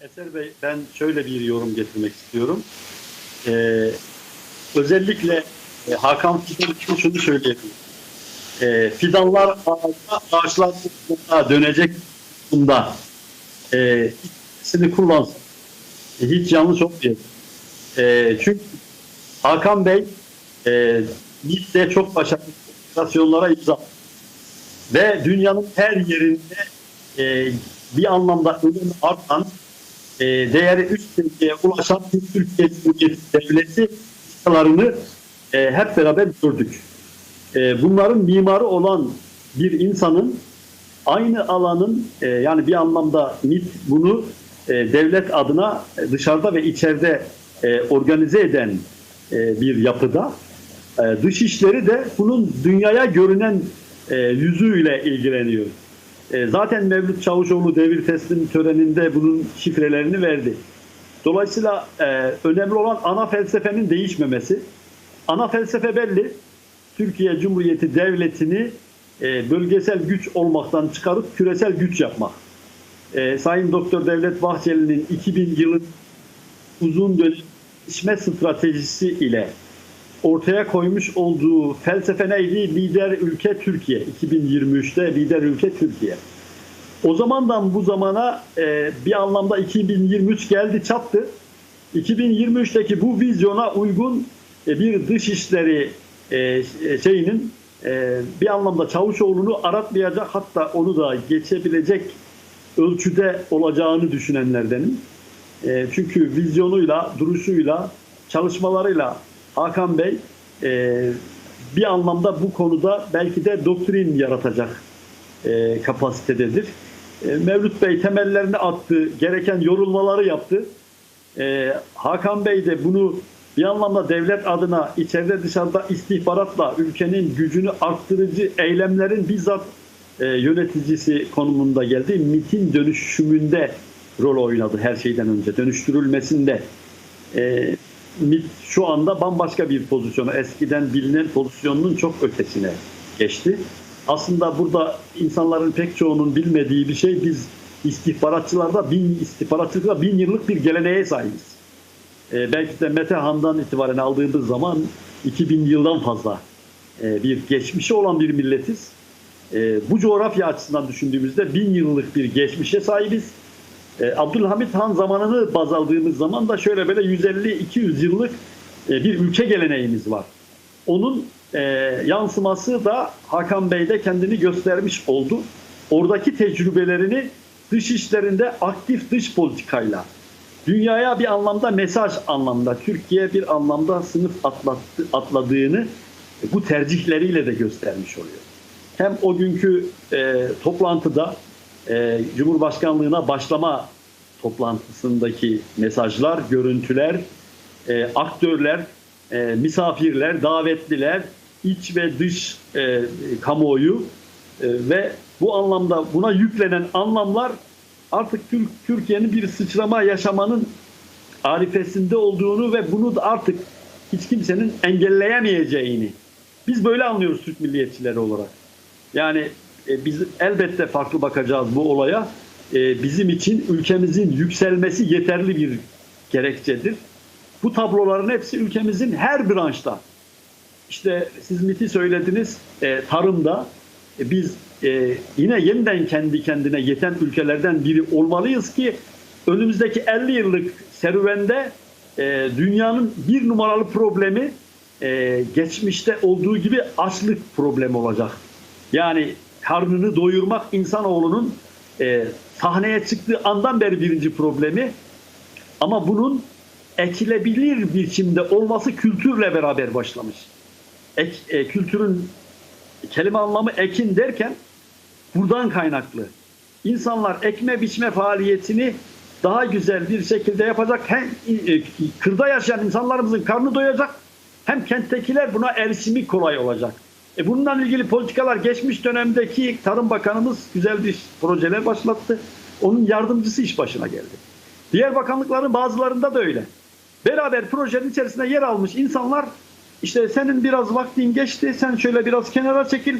Eser Bey ben şöyle bir yorum getirmek istiyorum. Ee, özellikle e, Hakan Fidan için şunu söyleyebilirim. Ee, fidanlar ağaçta, ağaçlar dönecek bunda. Ee, ikisini kullansın. E, hiç yanlış olmayacak. Ee, çünkü Hakan Bey e, MİT'te çok başarılı operasyonlara imza ve dünyanın her yerinde e, bir anlamda önemi artan e, değeri üst seviyeye ulaşan bir Türkiye Cumhuriyeti Devleti yasalarını e, hep beraber gördük. E, bunların mimarı olan bir insanın aynı alanın e, yani bir anlamda MİT bunu e, devlet adına dışarıda ve içeride e, organize eden e, bir yapıda e, Dışişleri de bunun dünyaya görünen e, yüzüyle ilgileniyor. E, zaten Mevlüt Çavuşoğlu devir teslim töreninde bunun şifrelerini verdi. Dolayısıyla e, önemli olan ana felsefenin değişmemesi. Ana felsefe belli. Türkiye Cumhuriyeti Devleti'ni e, bölgesel güç olmaktan çıkarıp küresel güç yapmak. E, Sayın Doktor Devlet Bahçeli'nin 2000 yılın uzun dönem stratejisi ile ortaya koymuş olduğu felsefe neydi? Lider ülke Türkiye. 2023'te lider ülke Türkiye. O zamandan bu zamana e, bir anlamda 2023 geldi çattı. 2023'teki bu vizyona uygun e, bir dışişleri e, şeyinin e, bir anlamda Çavuşoğlu'nu aratmayacak hatta onu da geçebilecek ölçüde olacağını düşünenlerdenim. E, çünkü vizyonuyla, duruşuyla, çalışmalarıyla Hakan Bey e, bir anlamda bu konuda belki de doktrin yaratacak e, kapasitededir. E, Mevlüt Bey temellerini attı, gereken yorulmaları yaptı. E, Hakan Bey de bunu bir anlamda devlet adına içeride dışarıda istihbaratla ülkenin gücünü arttırıcı eylemlerin bizzat e, yöneticisi konumunda geldi. MIT'in dönüşümünde rol oynadı her şeyden önce. Dönüştürülmesinde. E, MIT şu anda bambaşka bir pozisyona, eskiden bilinen pozisyonunun çok ötesine geçti. Aslında burada insanların pek çoğunun bilmediği bir şey biz istihbaratçılarda bin, istihbaratçılıkta bin yıllık bir geleneğe sahibiz. Ee, belki de Mete Han'dan itibaren aldığımız zaman 2000 yıldan fazla e, bir geçmişi olan bir milletiz. E, bu coğrafya açısından düşündüğümüzde bin yıllık bir geçmişe sahibiz. E, Abdülhamit Han zamanını baz aldığımız zaman da şöyle böyle 150-200 yıllık e, bir ülke geleneğimiz var. Onun e, yansıması da Hakan Bey'de kendini göstermiş oldu. Oradaki tecrübelerini dış işlerinde aktif dış politikayla, dünyaya bir anlamda mesaj anlamda, Türkiye bir anlamda sınıf atlattı, atladığını bu tercihleriyle de göstermiş oluyor. Hem o günkü e, toplantıda e, Cumhurbaşkanlığına başlama toplantısındaki mesajlar, görüntüler, e, aktörler, e, misafirler, davetliler, iç ve dış e, kamuoyu e, ve bu anlamda buna yüklenen anlamlar artık Türkiye'nin bir sıçrama yaşamanın arifesinde olduğunu ve bunu da artık hiç kimsenin engelleyemeyeceğini biz böyle anlıyoruz Türk milliyetçileri olarak. Yani e, biz elbette farklı bakacağız bu olaya. E, bizim için ülkemizin yükselmesi yeterli bir gerekçedir. Bu tabloların hepsi ülkemizin her branşta. İşte siz MIT'i söylediniz e, tarımda biz yine yeniden kendi kendine yeten ülkelerden biri olmalıyız ki önümüzdeki 50 yıllık serüvende dünyanın bir numaralı problemi geçmişte olduğu gibi açlık problemi olacak. Yani karnını doyurmak insanoğlunun e, sahneye çıktığı andan beri birinci problemi. Ama bunun ekilebilir biçimde olması kültürle beraber başlamış. Ek, e, kültürün kelime anlamı ekin derken buradan kaynaklı. İnsanlar ekme biçme faaliyetini daha güzel bir şekilde yapacak. Hem e, kırda yaşayan insanlarımızın karnı doyacak hem kenttekiler buna erişimi kolay olacak. E bununla ilgili politikalar geçmiş dönemdeki Tarım Bakanımız güzel bir projeler başlattı. Onun yardımcısı iş başına geldi. Diğer bakanlıkların bazılarında da öyle. Beraber projenin içerisinde yer almış insanlar işte senin biraz vaktin geçti sen şöyle biraz kenara çekil.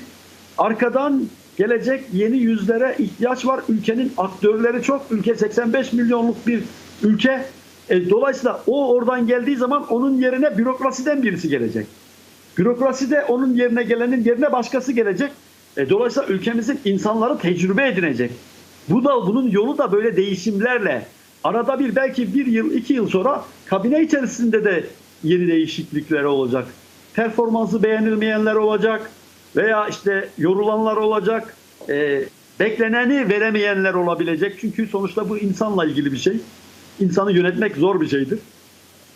Arkadan gelecek yeni yüzlere ihtiyaç var. Ülkenin aktörleri çok. Ülke 85 milyonluk bir ülke. E, dolayısıyla o oradan geldiği zaman onun yerine bürokrasiden birisi gelecek. Bürokraside onun yerine gelenin yerine başkası gelecek. E, dolayısıyla ülkemizin insanları tecrübe edinecek. Bu da bunun yolu da böyle değişimlerle. Arada bir belki bir yıl, iki yıl sonra kabine içerisinde de yeni değişiklikler olacak. Performansı beğenilmeyenler olacak veya işte yorulanlar olacak. E, bekleneni veremeyenler olabilecek. Çünkü sonuçta bu insanla ilgili bir şey. İnsanı yönetmek zor bir şeydir.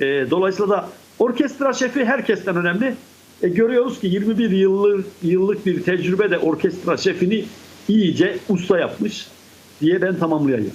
E, dolayısıyla da orkestra şefi herkesten önemli. E, görüyoruz ki 21 yıllık, yıllık bir tecrübe de orkestra şefini iyice usta yapmış diye ben tamamlayayım.